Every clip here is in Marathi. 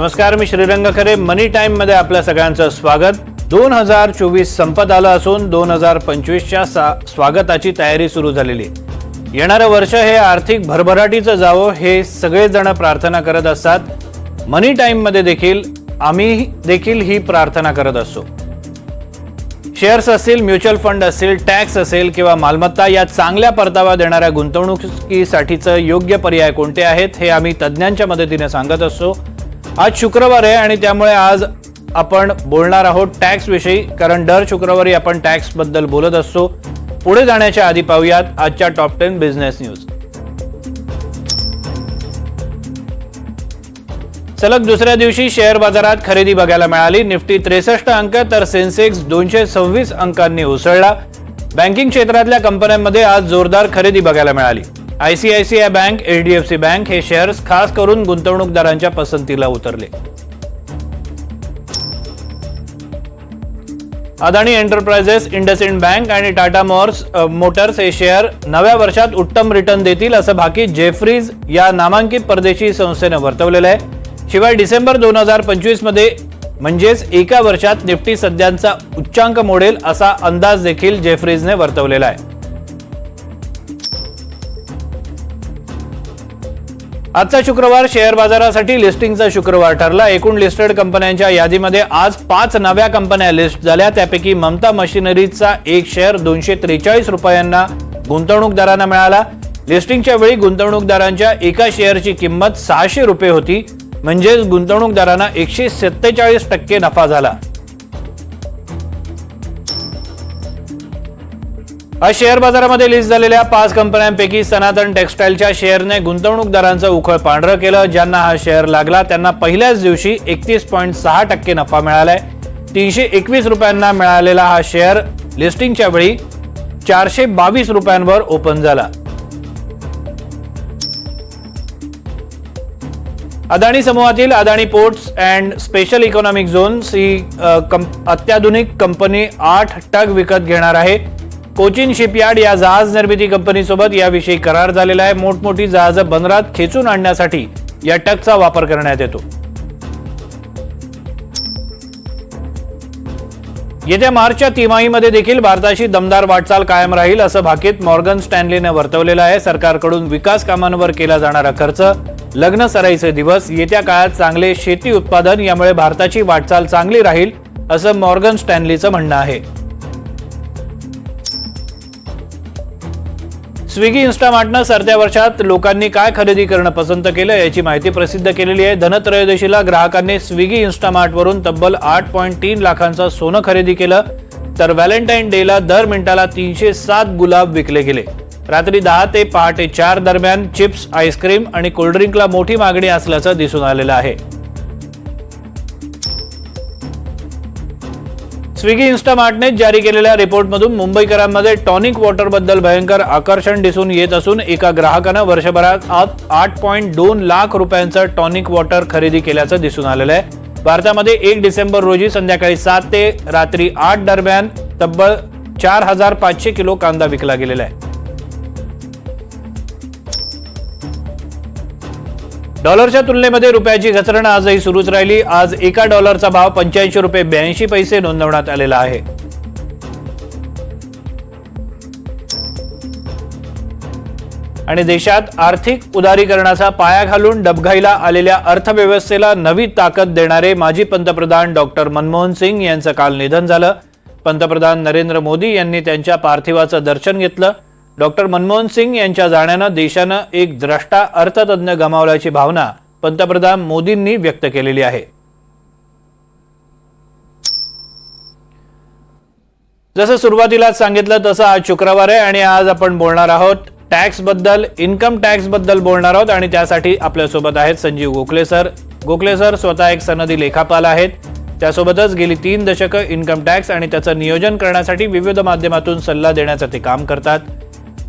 नमस्कार मी श्रीरंग खरे. मनी टाइममध्ये आपल्या सगळ्यांचं स्वागत. दोन हजार चोवीस संपत आलं असून दोन हजार पंचवीसच्या सा स्वागताची तयारी सुरू झालेली. आहे. येणारं वर्ष हे आर्थिक भरभराटीचं जावं हे सगळेजण प्रार्थना करत असतात. मनी टाइममध्ये देखील आम्ही देखील ही प्रार्थना करत असतो. शेअर्स असतील म्युच्युअल फंड असतील टॅक्स असेल किंवा मालमत्ता या चांगल्या परतावा देणाऱ्या गुंतवणुकीसाठीचं योग्य पर्याय कोणते आहेत हे आम्ही तज्ज्ञांच्या मदतीने सांगत असतो. आज शुक्रवार आहे आणि त्यामुळे आज आपण बोलणार आहोत टॅक्स विषयी कारण दर शुक्रवारी आपण टॅक्सबद्दल बोलत असतो. पुढे जाण्याच्या आधी पाहूयात आजच्या टॉप टेन बिझनेस न्यूज. सलग दुसऱ्या दिवशी शेअर बाजारात खरेदी बघायला मिळाली. निफ्टी त्रेसष्ट अंक तर सेन्सेक्स दोनशे सव्वीस अंकांनी उसळला. बँकिंग क्षेत्रातल्या कंपन्यांमध्ये आज जोरदार खरेदी बघायला मिळाली. आयसीआयसीआय बँक एचडीएफसी बँक हे शेअर्स खास करून गुंतवणूकदारांच्या पसंतीला उतरले. अदानी एंटरप्राइजेस इंडसइंड बँक आणि टाटा मॉर्स मोटर्स हे शेअर नव्या वर्षात उत्तम रिटर्न देतील असं भाकी जेफ्रीज या नामांकित परदेशी संस्थेनं वर्तवलेलं आहे. शिवाय डिसेंबर दोन हजार पंचवीसमध्ये म्हणजेच एका वर्षात निफ्टी सध्यांचा उच्चांक मोडेल असा अंदाज देखील जेफ्रीजने वर्तवलेला आहे. आजचा शुक्रवार शेअर बाजारासाठी लिस्टिंगचा शुक्रवार ठरला. एकूण लिस्टेड कंपन्यांच्या यादीमध्ये आज पाच नव्या कंपन्या लिस्ट झाल्या. त्यापैकी ममता मशिनरीजचा एक शेअर दोनशे त्रेचाळीस रुपयांना गुंतवणूकदारांना मिळाला. लिस्टिंगच्या वेळी गुंतवणूकदारांच्या एका शेअरची किंमत सहाशे रुपये होती. म्हणजेच गुंतवणूकदारांना एकशे सत्तेचाळीस टक्के नफा झाला. आज शेअर बाजारामध्ये लिस्ट झालेल्या पाच कंपन्यांपैकी सनातन टेक्सटाईलच्या शेअरने गुंतवणूकदारांचं उखळ पांढरं केलं. ज्यांना हा शेअर लागला त्यांना पहिल्याच दिवशी एकतीस पॉईंट सहा टक्के नफा मिळालाय. तीनशे एकवीस रुपयांना मिळालेला हा शेअर लिस्टिंगच्या वेळी चारशे बावीस रुपयांवर ओपन झाला. अदानी समूहातील Adani ports and special economic zones ही कं- अत्याधुनिक कंपनी आठ टग विकत घेणार आहे. कोचिन शिपयार्ड या जहाज निर्मिती कंपनीसोबत याविषयी करार झालेला आहे. मोठमोठी जहाजं बंदरात खेचून आणण्यासाठी या टकचा वापर करण्यात येतो. येत्या मार्चच्या तिमाहीमध्ये देखील भारताशी दमदार वाटचाल कायम राहील असं भाकीत मॉर्गन स्टॅनलीनं वर्तवलेलं आहे. सरकारकडून विकास कामांवर केला जाणारा खर्च लग्न सराईचे दिवस येत्या काळात चांगले शेती उत्पादन यामुळे भारताची वाटचाल चांगली राहील असं मॉर्गन स्टॅनलीचं म्हणणं आहे. स्विगी इन्स्टामार्टनं सरत्या वर्षात लोकांनी काय खरेदी करणं पसंत केलं याची माहिती प्रसिद्ध केलेली आहे. धनत्रयोदशीला ग्राहकांनी स्विगी इन्स्टामार्टवरून तब्बल आठ पॉईंट तीन लाखांचं सोनं खरेदी केलं. तर व्हॅलेंटाईन डेला दर मिनिटाला तीनशे सात गुलाब विकले गेले. रात्री दहा ते पहाटे चार दरम्यान चिप्स आईस्क्रीम आणि कोल्ड्रिंकला मोठी मागणी असल्याचं दिसून आलेलं आहे. स्विगी इन्स्टामार्टने जारी केलेल्या रिपोर्टमधून मुंबईकरांमध्ये टॉनिक वॉटरबद्दल भयंकर आकर्षण दिसून येत असून एका ग्राहकानं वर्षभरात आत आठ पॉईंट दोन लाख रुपयांचं टॉनिक वॉटर खरेदी केल्याचं दिसून आलेलं आहे. भारतामध्ये एक डिसेंबर रोजी संध्याकाळी सात ते रात्री आठ दरम्यान तब्बल चार हजार पाचशे किलो कांदा विकला गेलेला आहे. डॉलरच्या तुलनेमध्ये रुपयाची घसरण आजही सुरूच राहिली. आज एका डॉलरचा भाव पंच्याऐंशी रुपये ब्याऐंशी पैसे नोंदवण्यात आलेला आहे. आणि देशात आर्थिक उदारीकरणाचा पाया घालून डबघाईला आलेल्या अर्थव्यवस्थेला नवी ताकद देणारे माजी पंतप्रधान डॉक्टर मनमोहन सिंग यांचं काल निधन झालं. पंतप्रधान नरेंद्र मोदी यांनी त्यांच्या पार्थिवाचं दर्शन घेतलं. डॉक्टर मनमोहन सिंग यांच्या जाण्यानं देशानं एक द्रष्टा अर्थतज्ञ गमावल्याची भावना पंतप्रधान मोदींनी व्यक्त केलेली आहे. जसं सुरुवातीलाच सांगितलं तसं आज शुक्रवार आहे आणि आज आपण बोलणार आहोत टॅक्सबद्दल इन्कम टॅक्सबद्दल बोलणार आहोत आणि त्यासाठी आपल्यासोबत आहेत संजीव गोखले सर. गोखले सर स्वतः एक सनदी लेखापाल आहेत. त्यासोबतच गेली तीन दशकं इन्कम टॅक्स आणि त्याचं नियोजन करण्यासाठी विविध माध्यमातून सल्ला देण्याचं ते काम करतात.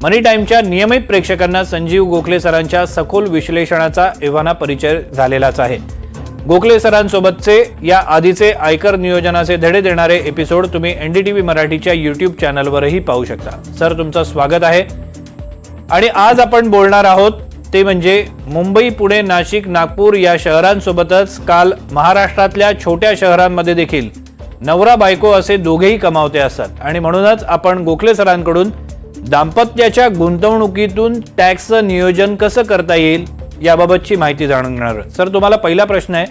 मनी टाईमच्या नियमित प्रेक्षकांना संजीव गोखले सरांच्या सखोल विश्लेषणाचा एव्हाना परिचय झालेलाच आहे. गोखले सरांसोबतचे या आधीचे आयकर नियोजनाचे धडे देणारे एपिसोड तुम्ही एनडीटीव्ही मराठीच्या युट्यूब चॅनलवरही पाहू शकता. सर तुमचं स्वागत आहे. आणि आज आपण बोलणार आहोत ते म्हणजे मुंबई पुणे नाशिक नागपूर या शहरांसोबतच काल महाराष्ट्रातल्या छोट्या शहरांमध्ये देखील नवरा बायको असे दोघेही कमावते असतात. आणि म्हणूनच आपण गोखले सरांकडून दाम्पत्याच्या गुंतवणुकीतून टॅक्सचं नियोजन कसं करता येईल याबाबतची माहिती जाणून घेणार सर तुम्हाला पहिला प्रश्न आहे.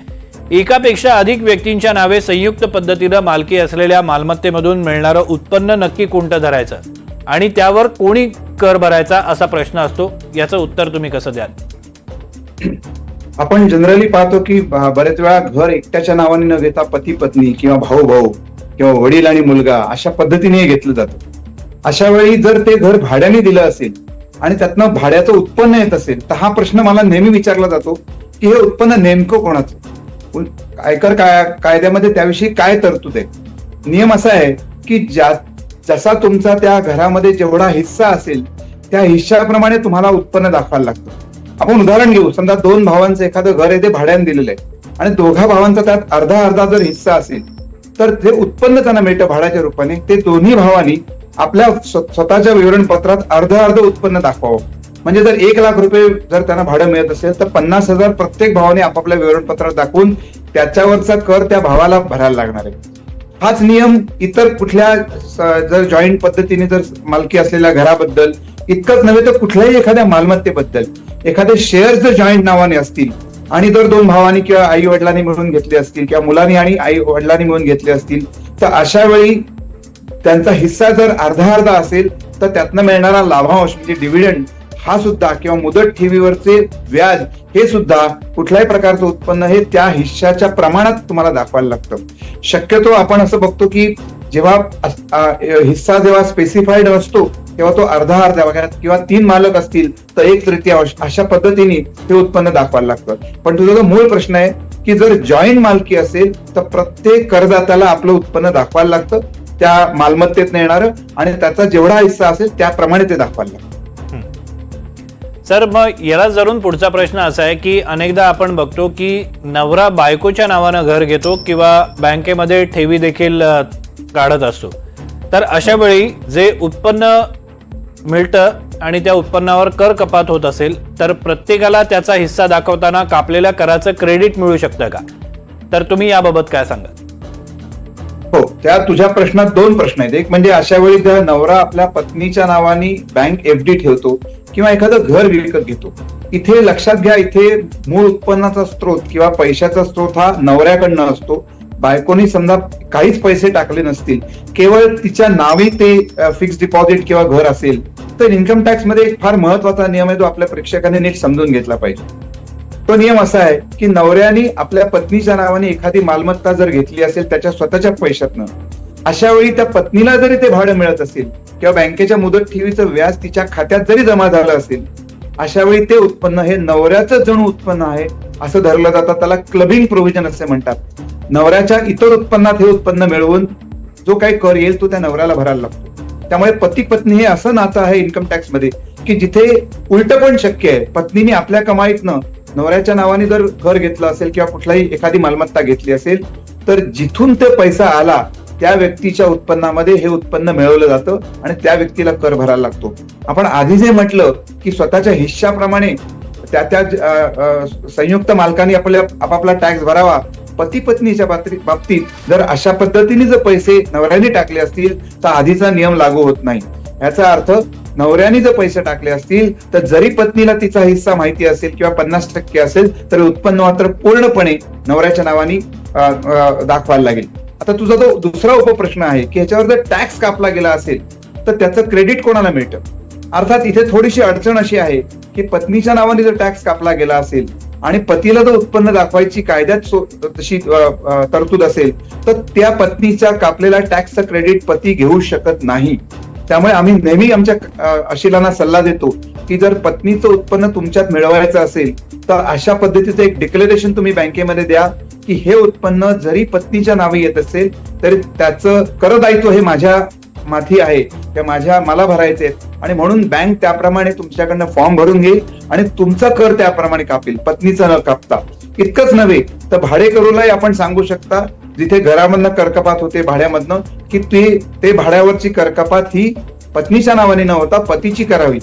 एकापेक्षा अधिक व्यक्तींच्या नावे संयुक्त पद्धतीनं मालकी असलेल्या मालमत्तेमधून मिळणारं उत्पन्न नक्की कोणतं धरायचं? आणि त्यावर कोणी कर भरायचा असा प्रश्न असतो याचं उत्तर तुम्ही कसं द्याल? आपण जनरली पाहतो की बरेच वेळा घर एकट्याच्या नावाने न घेता पती पत्नी किंवा भाऊ भाऊ किंवा वडील आणि मुलगा अशा पद्धतीने घेतलं जातं. अशा वेळी जर ते घर भाड्याने दिलं असेल आणि त्यातनं भाड्याचं उत्पन्न येत असेल तर हा प्रश्न मला नेहमी विचारला जातो की हे उत्पन्न नेमकं कोणाचं? आयकर काय- कायद्यामध्ये त्याविषयी काय तरतूद आहे? नियम असा आहे की ज्या जसा तुमचा त्या घरामध्ये जेवढा हिस्सा असेल त्या हिश्श्याप्रमाणे तुम्हाला उत्पन्न दाखवायला लागतं. आपण उदाहरण घेऊ. समजा दोन भावांचं एखादं घर येथे भाड्याने दिलेलं आहे. आणि दोघा भावांचा त्यात अर्धा अर्धा जर हिस्सा असेल तर जे उत्पन्न त्यांना मिळतं भाड्याच्या रूपाने. ते दोन्ही भावांनी आपल्या स्वतःच्या विवरणपत्रात अर्ध अर्ध उत्पन्न दाखवावं. म्हणजे जर एक लाख रुपये जर त्यांना भाडं मिळत असेल तर पन्नास हजार प्रत्येक भावाने आपापल्या विवरणपत्रात दाखवून त्याच्यावरचा कर त्या भावाला भरायला लागणार आहे. हाच नियम इतर कुठल्या जर जॉईंट पद्धतीने जर मालकी असलेल्या घराबद्दल इतकंच नव्हे तर कुठल्याही एखाद्या मालमत्तेबद्दल एखादे शेअर जर जॉईंट नावाने असतील आणि जर दोन भावांनी किंवा आई वडिलांनी मिळून घेतले असतील किंवा मुलांनी आणि आई वडिलांनी मिळून घेतले असतील तर अशा वेळी त्यांचा हिस्सा जर अर्धा अर्धा असेल तर त्यातनं मिळणारा लाभांश म्हणजे डिव्हिडंड हा सुद्धा किंवा मुदत ठेवीवरचे व्याज हे सुद्धा कुठल्याही प्रकारचं उत्पन्न हे त्या हिश्श्याच्या प्रमाणात तुम्हाला दाखवायला लागतं. शक्यतो आपण असं बघतो की जेव्हा हिस्सा जेव्हा स्पेसिफाईड असतो तेव्हा तो अर्धा अर्धा वगैरे किंवा तीन मालक असतील तर एक तृतीयांश अशा पद्धतीने हे उत्पन्न दाखवायला लागतं. पण तुझा जो मूळ प्रश्न आहे की जर जॉईंट मालकी असेल तर प्रत्येक करदात्याला आपलं उत्पन्न दाखवायला लागतं. त्या मालमत्तेत येणारं आणि त्याचा जेवढा हिस्सा असेल त्याप्रमाणे ते दाखवायला लागतं सर मग याला जरून पुढचा प्रश्न असा आहे की अनेकदा आपण बघतो की नवरा बायकोच्या नावानं घर घेतो किंवा बँकेमध्ये ठेवी देखील काढत असतो. तर अशा वेळी जे उत्पन्न मिळतं आणि त्या उत्पन्नावर कर कपात होत असेल तर प्रत्येकाला त्याचा हिस्सा दाखवताना कापलेल्या कराचं क्रेडिट मिळू शकतं का? तर तुम्ही याबाबत काय सांगाल? हो त्या तुझ्या प्रश्नात दोन प्रश्न आहेत. एक म्हणजे अशा वेळी जेव्हा नवरा आपल्या पत्नीच्या नावाने बँक एफ डी ठेवतो किंवा एखादं घर विकत घेतो इथे लक्षात घ्या इथे मूळ उत्पन्नाचा स्त्रोत किंवा पैशाचा स्त्रोत हा नवऱ्याकडनं असतो. बायकोनी समजा काहीच पैसे टाकले नसतील केवळ तिच्या नावी ते फिक्स डिपॉझिट किंवा घर असेल तर इन्कम टॅक्समध्ये एक फार महत्त्वाचा नियम आहे तो आपल्या प्रेक्षकांनी नीट समजून घेतला पाहिजे. तो नियम असा आहे की नवऱ्याने आपल्या पत्नीच्या नावाने एखादी मालमत्ता जर घेतली असेल त्याच्या स्वतःच्या पैशातनं अशा वेळी त्या पत्नीला जरी ते भाडं मिळत असेल किंवा बँकेच्या मुदत ठेवीचं व्याज तिच्या खात्यात जरी जमा झालं असेल अशा वेळी ते उत्पन्न हे नवऱ्याचं जणू उत्पन्न आहे असं धरलं जातं. त्याला क्लबिंग प्रोव्हिजन असे म्हणतात. नवऱ्याच्या इतर उत्पन्नात हे उत्पन्न मिळवून जो काही कर येईल तो त्या नवऱ्याला भरायला लागतो. त्यामुळे पती पत्नी हे असं नातं आहे इन्कम टॅक्समध्ये की जिथे उलट पण शक्य आहे. पत्नीने आपल्या कमाईतनं नवऱ्याच्या नावाने जर घर घेतलं असेल किंवा कुठलाही एखादी मालमत्ता घेतली असेल तर जिथून ते पैसा आला त्या व्यक्तीच्या उत्पन्नामध्ये हे उत्पन्न मिळवलं जातं आणि त्या व्यक्तीला कर भरायला लागतो. आपण आधी जे म्हटलं की स्वतःच्या हिश्श्याप्रमाणे त्या त्या संयुक्त मालकांनी आपल्या आपापला टॅक्स भरावा. पती पत्नीच्या बाबतीत जर अशा पद्धतीने जर पैसे नवऱ्याने टाकले असतील तर आधीचा नियम लागू होत नाही. याचा अर्थ नवऱ्याने जर पैसे टाकले असतील तर जरी पत्नीला तिचा हिस्सा माहिती असेल किंवा पन्नास टक्के असेल तर उत्पन्न मात्र पूर्णपणे नवऱ्याच्या नावाने दाखवायला लागेल. आता तुझा जो दुसरा उपप्रश्न आहे की ह्याच्यावर जर टॅक्स कापला गेला असेल तर त्याचं क्रेडिट कोणाला मिळतं? अर्थात इथे थोडीशी अडचण अशी आहे की पत्नीच्या नावाने जर टॅक्स कापला गेला असेल आणि पतीला जर उत्पन्न दाखवायची कायद्यात तशी तरतूद असेल तर त्या पत्नीच्या कापलेला टॅक्सचं क्रेडिट पती घेऊ शकत नाही. त्यामुळे आम्ही नेहमी आमच्या अशिलांना सल्ला देतो की जर पत्नीचं उत्पन्न तुमच्यात मिळवायचं असेल तर अशा पद्धतीचं एक डिक्लेरेशन तुम्ही बँकेमध्ये द्या की हे उत्पन्न जरी पत्नीच्या नावे येत असेल तरी त्याचं करदायित्व हे माझ्या माथी आहे. त्या माझ्या मला भरायचे आहेत. आणि म्हणून बँक त्याप्रमाणे तुमच्याकडनं फॉर्म भरून घेईल आणि तुमचा कर त्याप्रमाणे कापेल. पत्नीचा न कापता. इतकंच नव्हे तर भाडेकरूलाही आपण सांगू शकता जिथे घरामधनं करकपात होते भाड्यामधनं की ते ते भाड्यावरची करकपात ही पत्नीच्या नावाने न होता पतीची करावी.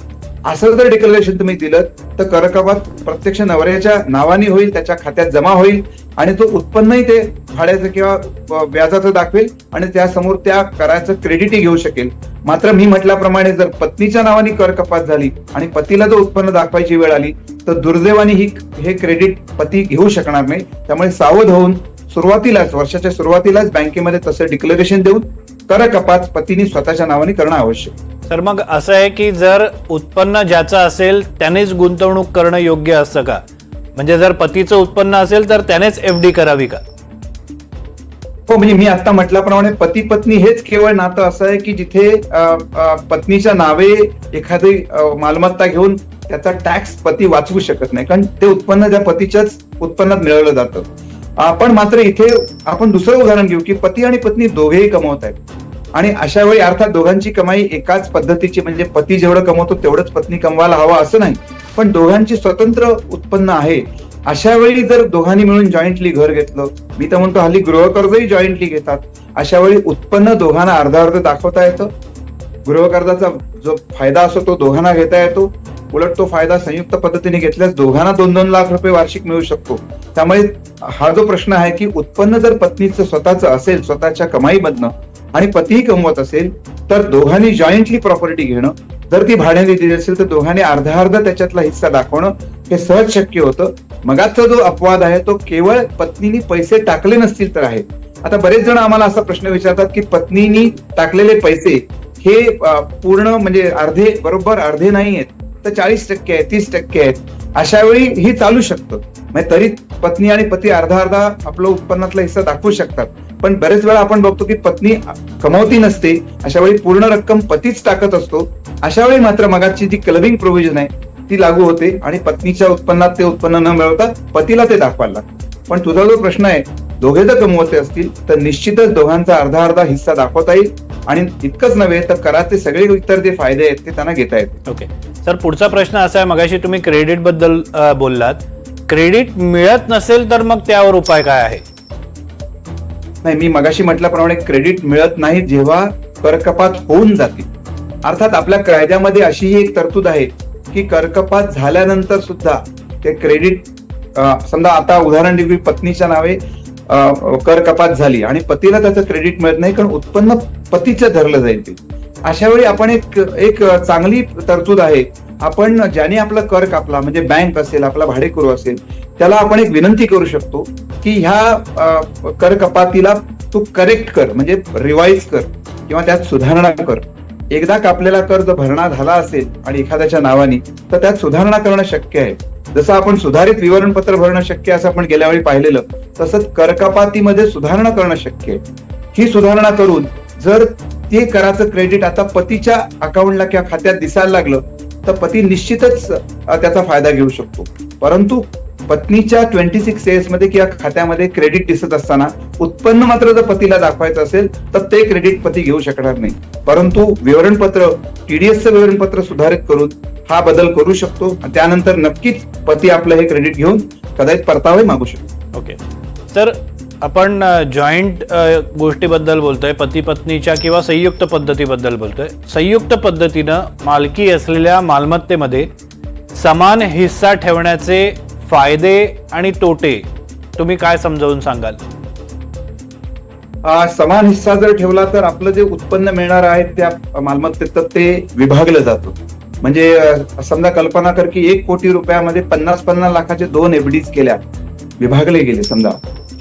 असं जर डिक्लेरेशन तुम्ही दिलं तर करकपात प्रत्यक्ष नवऱ्याच्या नावाने होईल त्याच्या खात्यात जमा होईल आणि तो उत्पन्नही ते भाड्याचं किंवा व्याजाचं दाखवेल आणि त्यासमोर त्या कराचं क्रेडिटही घेऊ शकेल. मात्र मी म्हटल्याप्रमाणे जर पत्नीच्या नावाने कर कपात झाली आणि पतीला जर उत्पन्न दाखवायची वेळ आली तर दुर्दैवाने ही हे क्रेडिट पती घेऊ शकणार नाही. त्यामुळे सावध होऊन सुरुवातीलाच वर्षाच्या सुरुवातीलाच बँकेमध्ये तसं डिक्लेरेशन देऊन कर कपात पतीने स्वतःच्या नावाने करणं आवश्यक. तर मग असं आहे की जर उत्पन्न ज्याचं असेल त्यानेच गुंतवणूक करणं योग्य असतं का? म्हणजे जर पतीचं उत्पन्न असेल तर त्यानेच एफ डी करावी का? हो म्हणजे मी आता म्हटल्याप्रमाणे पती पत्नी हेच केवळ नातं असं आहे की जिथे पत्नीच्या नावे एखादी मालमत्ता घेऊन त्याचा टॅक्स पती वाचवू शकत नाही. कारण ते उत्पन्न त्या पतीच्याच उत्पन्नात मिळवलं जातं. पण मात्र इथे आपण दुसरं उदाहरण घेऊ की पती आणि पत्नी दोघेही कमवत आहेत. आणि अशा वेळी अर्थात दोघांची कमाई एकाच पद्धतीची म्हणजे पती जेवढं कमवतो तेवढंच पत्नी कमवायला हवा असं नाही. पण दोघांची स्वतंत्र उत्पन्न आहे. अशा वेळी जर दोघांनी मिळून जॉईंटली घर घेतलं मी तर म्हणतो हल्ली गृहकर्जही जॉईंटली घेतात. अशा वेळी उत्पन्न दोघांना अर्धा अर्ध दाखवता येतं. गृहकर्जाचा जो फायदा असतो तो दोघांना घेता येतो. उलट तो फायदा संयुक्त पद्धतीने घेतल्यास दोघांना दोन दोन लाख रुपये वार्षिक मिळू शकतो. त्यामुळे हा जो प्रश्न आहे की उत्पन्न जर पत्नीचं स्वतःचं असेल स्वतःच्या कमाईमधनं आणि पतीही कमवत असेल तर दोघांनी जॉईंटली प्रॉपर्टी घेणं जर ती भाड्याने दिली असेल तर दोघांनी अर्धा अर्धा त्याच्यातला हिस्सा दाखवणं हे सहज शक्य होतं. मगाचा जो अपवाद आहे तो केवळ पत्नीनी पैसे टाकले नसतील तर आहे. आता बरेच जण आम्हाला असा प्रश्न विचारतात की पत्नीनी टाकलेले पैसे हे पूर्ण म्हणजे अर्धे बरोबर अर्धे नाही आहेत तर चाळीस टक्के आहे तीस टक्के आहेत अशा वेळी ही चालू शकतं. म्हणजे तरी पत्नी आणि पती अर्धा अर्धा आपलं उत्पन्नातला हिस्सा दाखवू शकतात. पण बरेच वेळा आपण बघतो की पत्नी कमावती नसते अशा वेळी पूर्ण रक्कम पतीच टाकत असतो. अशा वेळी मात्र मगाची जी क्लबिंग प्रोव्हिजन आहे ती लागू होते आणि पत्नीच्या उत्पन्नात ते उत्पन्न न मिळवता पतीला ते दाखवायला लागतं. पण तुझा जो प्रश्न आहे दोघे जर कमवते असतील तर निश्चितच दोघांचा अर्धा अर्धा हिस्सा दाखवता येईल. आणि इतकंच नव्हे तर कराचे सगळे इतर जे फायदे आहेत ते त्यांना घेता येतील. ओके. सर पुढचा प्रश्न असा आहे मगाशी तुम्ही क्रेडिटबद्दल बोललात. क्रेडिट मिळत नसेल तर मग त्यावर उपाय काय आहे? नाही मी मगाशी म्हटल्याप्रमाणे क्रेडिट मिळत नाही जेव्हा करकपात होऊन जातील अर्थात आपल्या कायद्यामध्ये अशीही एक तरतूद आहे की करकपात झाल्यानंतर सुद्धा ते क्रेडिट समजा आता उदाहरण देऊ पत्नीच्या नावे कर कपात झाली आणि पतीला त्याचं क्रेडिट मिळत नाही कारण उत्पन्न पतीचं धरलं जाईल ते. अशा वेळी आपण एक एक चांगली तरतूद आहे. आपण ज्याने आपला कर कापला म्हणजे बँक असेल आपला भाडेकरू असेल त्याला आपण एक विनंती करू शकतो की ह्या कर कपातीला तू करेक्ट कर म्हणजे रिवाईज कर किंवा त्यात सुधारणा कर. एकदा कापलेला कर्ज भरणा झाला असेल आणि एखाद्याच्या नावाने तर त्यात सुधारणा करणं शक्य आहे. जसं आपण सुधारित विवरणपत्र भरणं शक्य असं आपण गेल्या वेळी पाहिलेलं. तसंच करकपातीमध्ये सुधारणा करणं शक्य आहे. ही सुधारणा करून जर ते कराचं क्रेडिट आता पतीच्या अकाउंटला किंवा खात्यात दिसायला लागलं तर पती निश्चितच त्याचा फायदा घेऊ शकतो. परंतु पत्नीच्या ट्वेंटी सिक्स एसमध्ये किंवा खात्यामध्ये क्रेडिट दिसत असताना उत्पन्न मात्र जर पतीला दाखवायचं असेल तर ते क्रेडिट पती घेऊ शकणार नाही. परंतु विवरणपत्र टीडीएसचं विवरणपत्र सुधारित करून हा बदल करू शकतो. त्यानंतर नक्कीच पती आपलं हे क्रेडिट घेऊन कदाचित परतावे मागू शकतो. ओके तर आपण जॉईंट गोष्टीबद्दल बोलतोय पती पत्नीच्या किंवा संयुक्त पद्धतीबद्दल बोलतोय. संयुक्त पद्धतीनं मालकी असलेल्या मालमत्तेमध्ये समान हिस्सा ठेवण्याचे फायदे आणि तोटे तुम्ही काय समजावून सांगाल? आ, समान हिस्सा जर ठेवला तर आपलं जे उत्पन्न मिळणार आहे त्या मालमत्तेत तर ते विभागलं जातं. म्हणजे समजा कल्पना कर की एक कोटी रुपयामध्ये पन्नास पन्नास लाखाचे दोन एफडीज केल्या विभागले गेले समजा.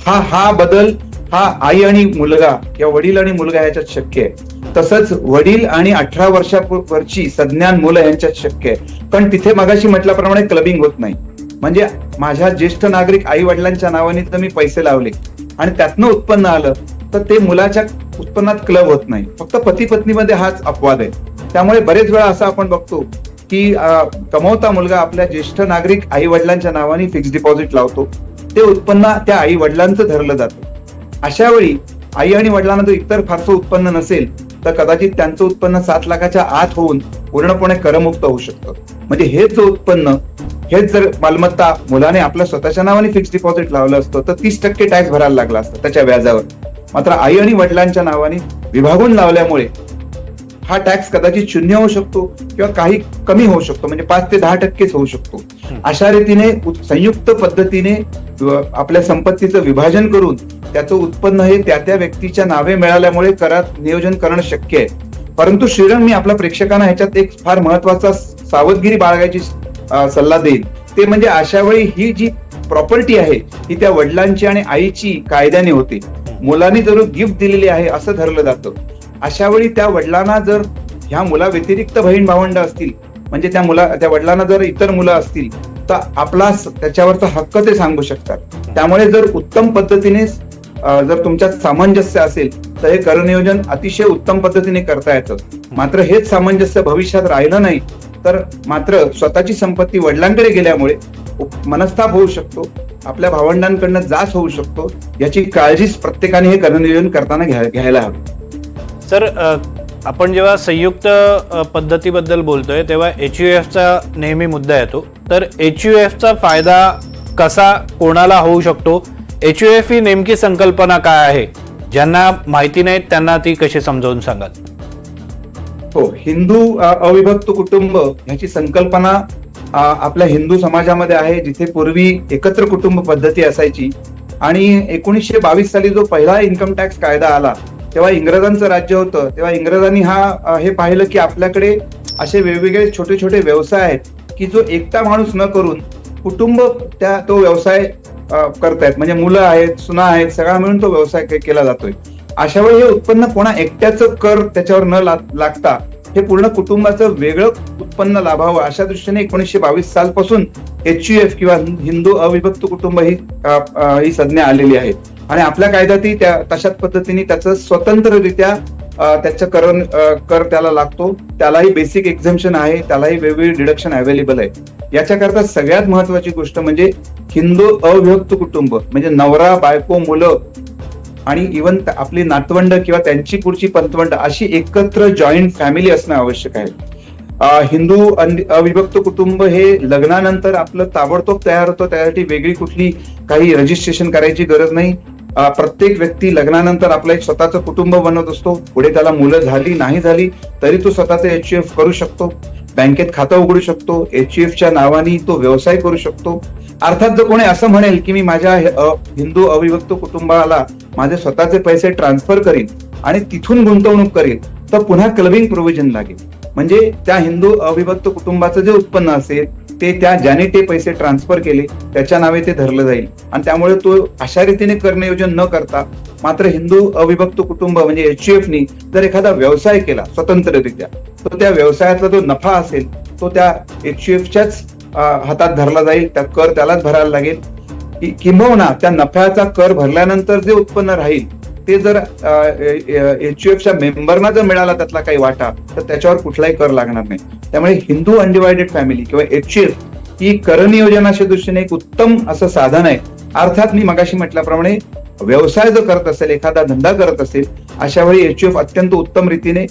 हा हा बदल हा आई आणि मुलगा किंवा वडील आणि मुलगा याच्यात शक्य आहे. तसंच वडील आणि अठरा वर्षावरची सज्ञान मुलं यांच्यात शक्य आहे. पण तिथे मगाशी म्हटल्याप्रमाणे क्लबिंग होत नाही. म्हणजे माझ्या ज्येष्ठ नागरिक आई वडिलांच्या नावाने तर मी पैसे लावले. आणि त्यातनं उत्पन्न आलं तर ते मुलाच्या उत्पन्नात क्लब होत नाही. फक्त पती पत्नीमध्ये हाच अपवाद आहे. त्यामुळे बरेच वेळा असं आपण बघतो की कमवता मुलगा आपल्या ज्येष्ठ नागरिक आई वडिलांच्या नावाने फिक्स डिपॉझिट लावतो. ते उत्पन्न त्या आई वडिलांचं धरलं जातं. अशा वेळी आई आणि वडिलांना जर इतर फारसं उत्पन्न नसेल तर कदाचित त्यांचं उत्पन्न सात लाखाच्या आत होऊन पूर्णपणे करमुक्त होऊ शकतं. म्हणजे हेच जो उत्पन्न हेच जर मालमत्ता मुलाने आपल्या स्वतःच्या नावाने फिक्स डिपॉझिट लावलं असतं तर तीस टक्के टॅक्स भरायला लागला असतं त्याच्या व्याजावर. मात्र आई आणि वडिलांच्या नावाने विभागून लावल्यामुळे हा टॅक्स कदाचित शून्य होऊ शकतो किंवा काही कमी होऊ शकतो म्हणजे पाच ते दहा टक्केच होऊ शकतो. अशा रीतीने संयुक्त पद्धतीने आपल्या संपत्तीचं विभाजन करून त्याचं उत्पन्न हे त्या त्या व्यक्तीच्या नावे मिळाल्यामुळे करात नियोजन करणं शक्य आहे. परंतु श्रीरंग मी आपल्या प्रेक्षकांना ह्याच्यात एक फार महत्त्वाचा सावधगिरी बाळगायची सल्ला देईल ते म्हणजे अशा वेळी ही जी प्रॉपर्टी आहे ही त्या वडिलांची आणि आईची कायद्याने होते. मुलांनी जर गिफ्ट दिलेली आहे असं धरलं जातं. अशा वेळी त्या वडिलांना जर ह्या मुला व्यतिरिक्त बहीण भावंड असतील म्हणजे त्या मुला त्या वडिलांना जर इतर मुलं असतील तर आपला स- त्याच्यावरचा हक्क ते सांगू शकतात. त्यामुळे जर उत्तम पद्धतीने जर तुमच्यात सामंजस्य असेल तर हे करनियोजन अतिशय उत्तम पद्धतीने करता येतं. मात्र हेच सामंजस्य भविष्यात राहिलं नाही तर मात्र स्वतःची संपत्ती वडिलांकडे गेल्यामुळे मनस्ताप होऊ शकतो आपल्या भावंडांकडनं जास होऊ शकतो याची काळजीच प्रत्येकाने हे करनियोजन करताना घ्या- घ्यायला हवी. सर आपण जेव्हा संयुक्त पद्धतीबद्दल बोलतोय तेव्हा एच यू एफचा नेहमी मुद्दा येतो. तर एच यू एफचा फायदा कसा कोणाला होऊ शकतो? एच यू एफ ही नेमकी संकल्पना काय आहे? ज्यांना माहिती नाही त्यांना ती कशी समजावून सांगाल? हो हिंदू अविभक्त कुटुंब ह्याची संकल्पना आपल्या हिंदू समाजामध्ये आहे जिथे पूर्वी एकत्र कुटुंब पद्धती असायची. आणि एकोणीसशे बावीस साली जो पहिला इन्कम टॅक्स कायदा आला तेव्हा इंग्रजांचं राज्य होतं तेव्हा इंग्रजांनी हा हे पाहिलं की आपल्याकडे असे वेगवेगळे छोटे छोटे व्यवसाय आहेत की जो एकटा माणूस न करून कुटुंब त्या तो व्यवसाय करतायत. म्हणजे मुलं आहेत सुना आहेत सगळा मिळून तो व्यवसाय केला जातोय. अशा वेळी हे उत्पन्न कोणा एकट्याचं कर त्याच्यावर न लागता हे पूर्ण कुटुंबाचं वेगळं उत्पन्न लाभावं अशा दृष्टीने एकोणीसशे बावीस सालपासून एच यू एफ किंवा हिंदू अविभक्त कुटुंब ही ही संज्ञा आलेली आहे. आणि आपल्या कायद्यातही त्या तशाच पद्धतीने त्याचं स्वतंत्ररित्या त्याचं कर कर त्याला लागतो. त्यालाही बेसिक एक्झम्पन आहे. त्यालाही वेगवेगळी डिडक्शन अवेलेबल आहे. याच्याकरता सगळ्यात महत्वाची गोष्ट म्हणजे हिंदू अविभक्त कुटुंब म्हणजे नवरा बायको मुलं आणि इवन आपली नातवंड किंवा त्यांची पुढची पंतवंड अशी एकत्र जॉईंट फॅमिली असणं आवश्यक आहे. हिंदू अविभक्त कुटुंब हे लग्नानंतर आपलं ताबडतोब तयार होतं त्यासाठी वेगळी कुठली काही रजिस्ट्रेशन करायची गरज नाही. प्रत्येक व्यक्ती लग्नानंतर आपलं एक स्वतःचं कुटुंब बनवत असतो. पुढे त्याला मुलं झाली नाही झाली तरी तो स्वतःचं एच एफ करू शकतो. बँकेत खातं उघडू शकतो एच च्या नावाने तो व्यवसाय करू शकतो. अर्थात जर कोणी असं म्हणेल की मी माझ्या हिंदू अविभक्त कुटुंबाला माझे स्वतःचे पैसे ट्रान्सफर करीन आणि तिथून गुंतवणूक करीन तर पुन्हा क्लबिंग प्रोव्हिजन लागेल. म्हणजे त्या हिंदू अविभक्त कुटुंबाचं जे उत्पन्न असेल ते त्या ज्याने ते पैसे ट्रान्सफर केले त्याच्या नावे ते धरलं जाईल. आणि त्यामुळे तो अशा रीतीने करनियोजन न करता मात्र हिंदू अविभक्त कुटुंब म्हणजे एच नी जर एखादा व्यवसाय केला स्वतंत्ररित्या तर त्या व्यवसायातला जो नफा असेल तो त्या एच एफच्याच हातात धरला जाईल. त्या कर त्यालाच भरायला लागेल. किंबहुना त्या नफ्याचा कर भरल्यानंतर जे उत्पन्न राहील ते जर एच च्या मेंबरना जर मिळाला त्यातला काही वाटा तर त्याच्यावर कुठलाही कर लागणार नाही. त्यामुळे हिंदू अनडिवायडेड फॅमिली किंवा एच ही करनियोजनाच्या दृष्टीने एक उत्तम असं साधन आहे. अर्थात मी मगाशी म्हटल्याप्रमाणे व्यवसाय जर करत असेल एखादा धंदा करत असेल अशा वेळी एच अत्यंत उत्तम रीतीने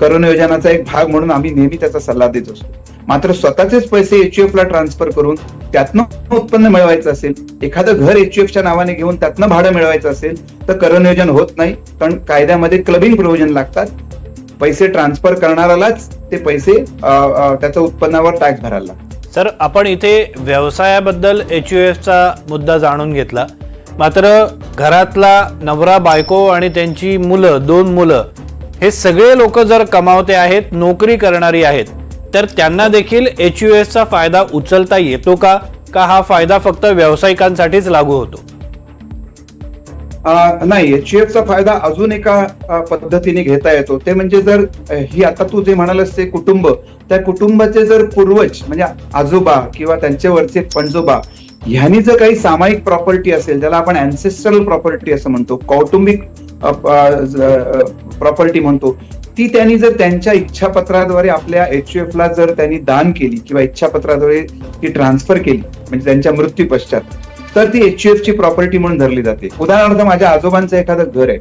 करोना योजनाचा एक भाग म्हणून आम्ही नेहमी त्याचा सल्ला देत असतो. मात्र स्वतःचेच पैसे एच ला ट्रान्सफर करून त्यातनं उत्पन्न मिळवायचं असेल एखादं घर एच च्या नावाने घेऊन त्यातनं भाडं मिळवायचं असेल तर करनियोजन होत नाही. कारण कायद्यामध्ये क्लबिंग प्रोव्हिजन लागतात. पैसे ट्रान्सफर करणाऱ्यालाच ते पैसे त्याच्या उत्पन्नावर टॅक्स भरायला लागतात सर आपण इथे व्यवसायाबद्दल एच चा मुद्दा जाणून घेतला. मात्र घरातला नवरा बायको आणि त्यांची मुलं दोन मुलं हे सगळे लोक जर कमावते आहेत नोकरी करणारी आहेत तर त्यांना देखील एच यू एसचा फायदा उचलता येतो का? का हा फायदा फक्त व्यावसायिकांसाठीच लागू होतो? नाही एच चा फायदा अजून एका पद्धतीने घेता येतो. ते म्हणजे जर ही आता तू जे म्हणालस ते कुटुंब त्या कुटुंबाचे जर पूर्वज म्हणजे आजोबा किंवा त्यांच्यावरचे पणजोबा ह्यानी जर काही सामायिक प्रॉपर्टी असेल ज्याला आपण अँसेस्ट्रल प्रॉपर्टी असं म्हणतो कौटुंबिक प्रॉपर्टी म्हणतो ती त्यांनी जर त्यांच्या इच्छापत्राद्वारे आपल्या एच ला जर त्यांनी दान केली किंवा इच्छापत्राद्वारे ती ट्रान्सफर केली म्हणजे त्यांच्या मृत्यू पश्चात तर ती एच ची प्रॉपर्टी म्हणून धरली जाते. उदाहरणार्थ माझ्या आजोबांचं एखादं घर आहे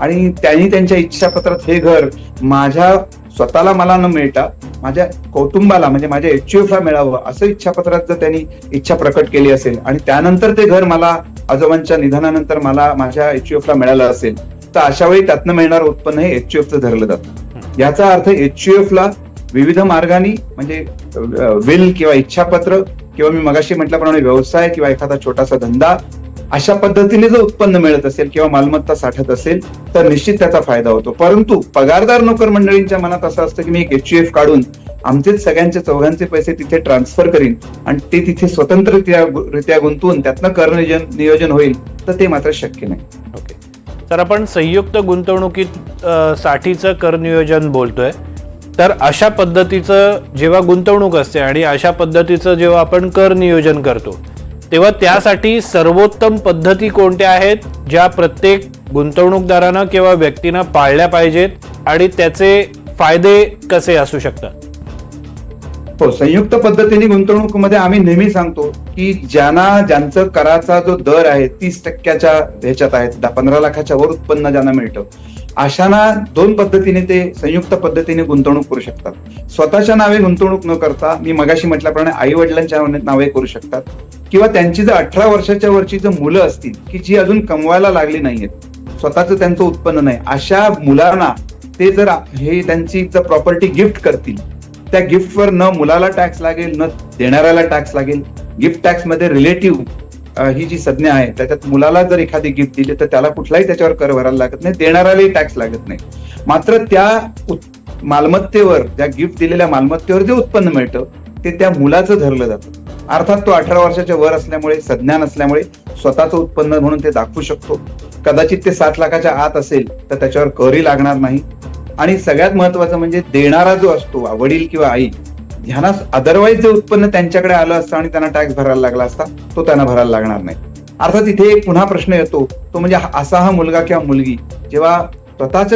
आणि त्यांनी त्यांच्या इच्छापत्रात हे घर माझ्या स्वतःला मला न मिळता माझ्या कौटुंबाला म्हणजे माझ्या एच ला मिळावं असं इच्छापत्रात जर त्यांनी इच्छा प्रकट केली असेल आणि त्यानंतर ते घर मला आजोबांच्या निधनानंतर मला माझ्या एच ला मिळालं असेल तर अशा वेळी त्यातनं मिळणारं उत्पन्न हे एच चं धरलं जातं. याचा अर्थ एच ला विविध मार्गाने म्हणजे विल किंवा इच्छापत्र किंवा मी मगाशी म्हटल्याप्रमाणे व्यवसाय किंवा एखादा छोटासा धंदा अशा पद्धतीने जर उत्पन्न मिळत असेल किंवा मालमत्ता साठत असेल तर निश्चित त्याचा फायदा होतो. परंतु पगारदार नोकर मंडळींच्या मनात असं असतं की मी एक एच काढून आमचेच सगळ्यांचे चौघांचे पैसे तिथे ट्रान्सफर करीन आणि ते तिथे स्वतंत्ररित्या रित्या गुंतवून त्यातनं कर नियोजन होईल तर ते मात्र शक्य नाही. ओके. तर आपण संयुक्त गुंतवणुकीत साठीचं कर नियोजन बोलतोय. तर अशा पद्धतीचं जेव्हा गुंतवणूक असते आणि अशा पद्धतीचं जेव्हा आपण कर नियोजन करतो तेव्हा त्यासाठी सर्वोत्तम पद्धती कोणत्या आहेत ज्या प्रत्येक गुंतवणूकदारानं किंवा व्यक्तीनं पाळल्या पाहिजेत आणि त्याचे फायदे कसे असू शकतात? हो संयुक्त पद्धतीने गुंतवणूकमध्ये आम्ही नेहमी सांगतो की ज्यांना ज्यांचं कराचा जो दर आहे तीस टक्क्याच्या ह्याच्यात आहे दहा- पंधरा लाखाच्या वर उत्पन्न ज्यांना मिळतं अशांना दोन पद्धतीने ते संयुक्त पद्धतीने गुंतवणूक करू शकतात. स्वतःच्या नावे गुंतवणूक न करता मी मगाशी म्हटल्याप्रमाणे आई वडिलांच्या नावे करू शकतात. किंवा त्यांची जर अठरा वर्षाच्या वरची जर मुलं असतील की जी अजून कमवायला लागली नाहीयेत स्वतःच त्यांचं उत्पन्न नाही. अशा मुलांना ते जर हे त्यांची जर प्रॉपर्टी गिफ्ट करतील त्या गिफ्टवर न मुलाला टॅक्स लागेल न देणाऱ्याला टॅक्स लागेल. गिफ्ट टॅक्समध्ये रिलेटिव्ह ही जी संज्ञा आहे त्याच्यात मुलाला जर एखादी गिफ्ट दिली तर त्याला कुठलाही त्याच्यावर कर भरायला लागत नाही देणाऱ्यालाही टॅक्स लागत नाही. मात्र त्या मालमत्तेवर त्या गिफ्ट दिलेल्या मालमत्तेवर जे उत्पन्न मिळतं ते त्या मुलाचं धरलं जातं. अर्थात तो अठरा वर्षाच्या वर असल्यामुळे संज्ञा नसल्यामुळे स्वतःचं उत्पन्न म्हणून ते दाखवू शकतो. कदाचित ते सात लाखाच्या आत असेल तर त्याच्यावर करही लागणार नाही. आणि सगळ्यात महत्वाचं म्हणजे देणारा जो असतो वडील किंवा आई ह्यांना अदरवाईज जे उत्पन्न त्यांच्याकडे आलं असतं आणि त्यांना टॅक्स भरायला लागला असता तो त्यांना भरायला लागणार नाही. अर्थात इथे एक पुन्हा प्रश्न येतो तो म्हणजे असा हा मुलगा किंवा मुलगी जेव्हा स्वतःच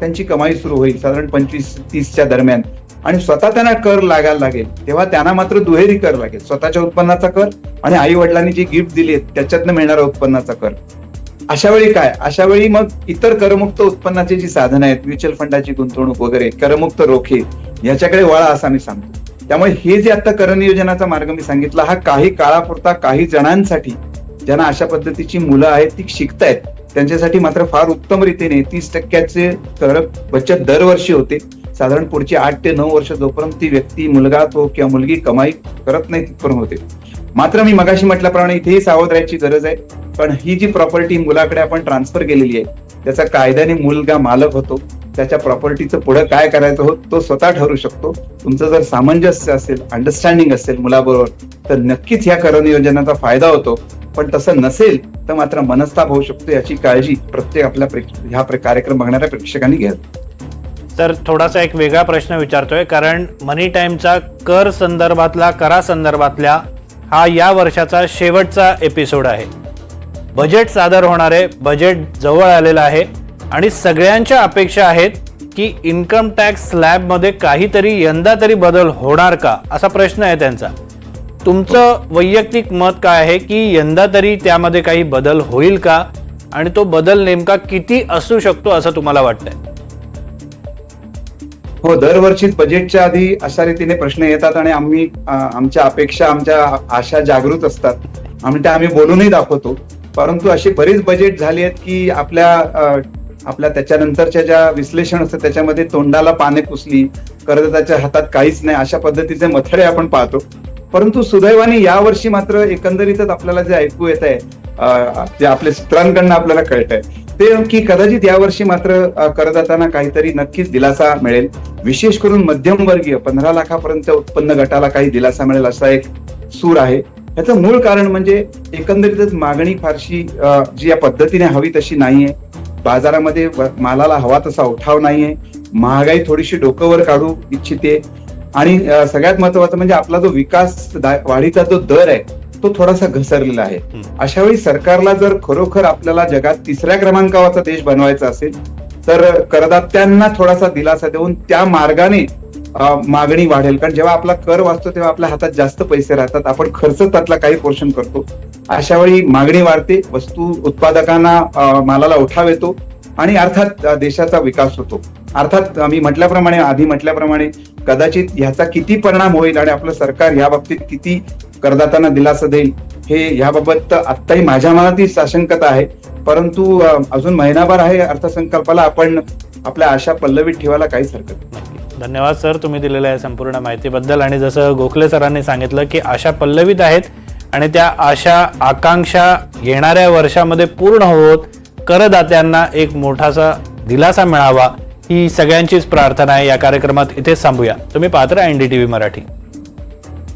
त्यांची कमाई सुरू होईल साधारण पंचवीस तीसच्या दरम्यान आणि स्वतः त्यांना कर लागायला लागेल तेव्हा त्यांना मात्र दुहेरी कर लागेल. स्वतःच्या उत्पन्नाचा कर आणि आई वडिलांनी जी गिफ्ट दिली त्याच्यातनं मिळणारा उत्पन्नाचा कर. अशा वेळी काय? अशा वेळी मग इतर करमुक्त उत्पन्नाची जी साधनं आहेत म्युच्युअल फंडाची गुंतवणूक वगैरे करमुक्त रोखे याच्याकडे वळा असं मी सांगतो. त्यामुळे हे जे आता कर नियोजनाचा मार्ग मी सांगितला हा काही काळापुरता काही जणांसाठी ज्यांना अशा पद्धतीची मुलं आहेत ती शिकतायत त्यांच्यासाठी मात्र फार उत्तम रीतीने तीस टक्क्याचे कर बचत दरवर्षी होते. साधारण पुढची आठ ते नऊ वर्ष जोपर्यंत ती व्यक्ती मुलगा तो किंवा मुलगी कमाई करत नाही तिथपर्यंत होते. मात्र मी मगाशी म्हटल्याप्रमाणे इथेही सावध राहायची गरज आहे. पण ही जी प्रॉपर्टी मुलाकडे आपण ट्रान्सफर केलेली आहे त्याचा कायद्याने मुलगा मालक होतो. त्याच्या प्रॉपर्टीचं पुढे काय करायचं होत तो स्वतः ठरू शकतो. तुमचं जर सामंजस्य असेल अंडरस्टँडिंग असेल मुलाबरोबर तर नक्कीच ह्या कर नियोजनाचा फायदा होतो. पण तसं नसेल तर मात्र मनस्ताप होऊ शकतो याची काळजी प्रत्येक आपल्या प्रेक्ष- ह्या कार्यक्रम बघणाऱ्या प्रेक्षकांनी घ्यावी. तर थोडासा एक वेगळा प्रश्न विचारतोय कारण मनी टाईमचा कर संदर्भातला करा संदर्भातल्या हा या वर्षाचा शेवटचा एपिसोड आहे. बजेट सादर होणार आहे बजेट जवळ आलेलं आहे आणि सगळ्यांच्या अपेक्षा आहेत की इन्कम टॅक्स स्लॅबमध्ये काहीतरी यंदा तरी बदल होणार का? असा प्रश्न आहे त्यांचा. तुमचं वैयक्तिक मत काय आहे की यंदा तरी त्यामध्ये काही बदल होईल का? आणि तो बदल नेमका किती असू शकतो असं तुम्हाला वाटतंय? हो दरवर्षीच बजेटच्या आधी अशा रीतीने प्रश्न येतात आणि आम्ही आमच्या अपेक्षा आमच्या आशा जागृत असतात. आम्ही त्या आम्ही बोलूनही दाखवतो. परंतु अशी बरीच बजेट झाली आहेत की आपल्या आपल्या त्याच्यानंतरच्या ज्या विश्लेषण असतं त्याच्यामध्ये तोंडाला पाने पुसली कर्जदाच्या हातात काहीच नाही अशा पद्धतीचे मथळे आपण पाहतो. परंतु सुदैवाने यावर्षी मात्र एकंदरीतच आपल्याला जे ऐकू येत आहे जे आपल्या सूत्रांकडनं आपल्याला कळत आहे ते की कदाचित यावर्षी मात्र कर करदात्यांना काहीतरी नक्कीच दिलासा मिळेल. विशेष करून मध्यमवर्गीय पंधरा लाखापर्यंत उत्पन्न गटाला काही दिलासा मिळेल असा एक सूर आहे. याचं मूळ कारण म्हणजे एकंदरीतच मागणी फारशी जी या पद्धतीने हवी तशी नाहीये. बाजारामध्ये मालाला हवा तसा उठाव नाहीये. महागाई थोडीशी डोकंवर काढू इच्छिते. आणि सगळ्यात महत्वाचं म्हणजे आपला जो विकास वाढीचा जो दर आहे तो थोडासा घसरलेला आहे. अशा वेळी सरकारला जर खरोखर आपल्याला जगात तिसऱ्या क्रमांकावरचा देश बनवायचा असेल तर करदात्यांना थोडासा दिलासा देऊन त्या मार्गाने मागणी वाढेल. कारण जेव्हा आपला कर वाचतो तेव्हा आपल्या हातात जास्त पैसे राहतात. आपण खर्च त्यातला काही पोर्शन करतो. अशा वेळी मागणी वाढते. वस्तू उत्पादकांना मालाला उठाव येतो. आणि अर्थात देशाचा विकास होतो. अर्थात मी म्हटल्याप्रमाणे आधी म्हटल्याप्रमाणे कदाचित ह्याचा किती परिणाम होईल आणि आपलं सरकार ह्या बाबतीत किती करदात्यांना दिलासा देईल हे ह्याबाबत आत्ताही माझ्या मनात ही साशंकता आहे. परंतु अजून महिनाभर आहे अर्थसंकल्पाला आपण आपल्या आशा पल्लवीत ठेवायला काहीच हरकत नाही. धन्यवाद सर तुम्ही दिलेल्या या संपूर्ण माहितीबद्दल. आणि जसं गोखले सरांनी सांगितलं की आशा पल्लवीत आहेत आणि त्या आशा आकांक्षा येणाऱ्या वर्षामध्ये पूर्ण होत करदात्यांना एक मोठासा दिलासा मिळावा ही सगळ्यांचीच प्रार्थना आहे. या कार्यक्रमात इथेच थांबूया. तुम्ही पात्र एन डी टीव्ही मराठी.